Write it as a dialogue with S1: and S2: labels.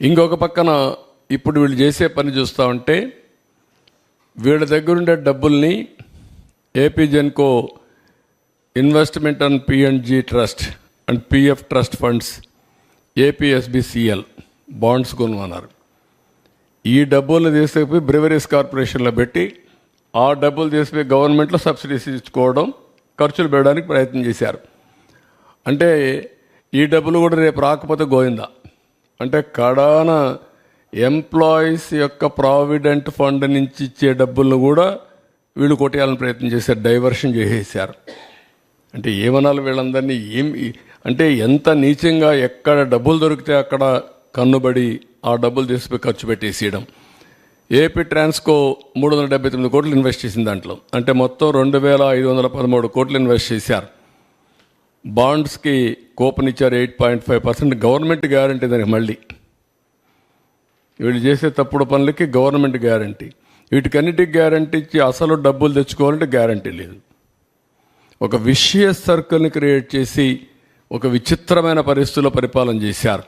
S1: ఇంకొక పక్కన ఇప్పుడు వీళ్ళు చేసే పని చూస్తూ ఉంటే వీళ్ళ దగ్గర ఉండే డబ్బుల్ని AP Genco investment and PNG trust and PF trust funds APSBCL bonds కొనుమన్నారు ఈ డబ్బులను తీసుకుపోయి బ్రివరీస్ కార్పొరేషన్లో పెట్టి ఆ డబ్బులు తీసుకుపోయి గవర్నమెంట్లో సబ్సిడీస్ ఇచ్చుకోవడం ఖర్చులు పెట్టడానికి ప్రయత్నం చేశారు. అంటే ఈ డబ్బులు కూడా రేపు రాకపోతే గోయిందా అంటే కడాన ఎంప్లాయీస్ యొక్క ప్రావిడెంట్ ఫండ్ నుంచి ఇచ్చే డబ్బులను కూడా వీళ్ళు కొట్టేయాలని ప్రయత్నం చేశారు డైవర్షన్ చేసేసారు అంటే ఏమనాలి వీళ్ళందరినీ? ఏం అంటే ఎంత నీచంగా ఎక్కడ డబ్బులు దొరికితే అక్కడ కన్నుబడి ఆ డబ్బులు తీసుకుపోయి ఖర్చు పెట్టేసేయడం. ఏపీ ట్రాన్స్కో మూడు వందల డెబ్బై తొమ్మిది కోట్లు ఇన్వెస్ట్ చేసింది దాంట్లో. అంటే మొత్తం రెండు వేల ఐదు వందల పదమూడు కోట్లు ఇన్వెస్ట్ చేశారు. బాండ్స్కి కూపన్ ఇచ్చారు eight point five percent government guarantee దానికి మళ్ళీ. వీళ్ళు చేసే తప్పుడు పనులకి గవర్నమెంట్ గ్యారంటీ. వీటికన్నిటికి గ్యారంటీ ఇచ్చి అసలు డబ్బులు తెచ్చుకోవాలంటే గ్యారంటీ లేదు. ఒక విషయ సర్కిల్ని క్రియేట్ చేసి ఒక విచిత్రమైన పరిస్థితుల్లో పరిపాలన చేశారు.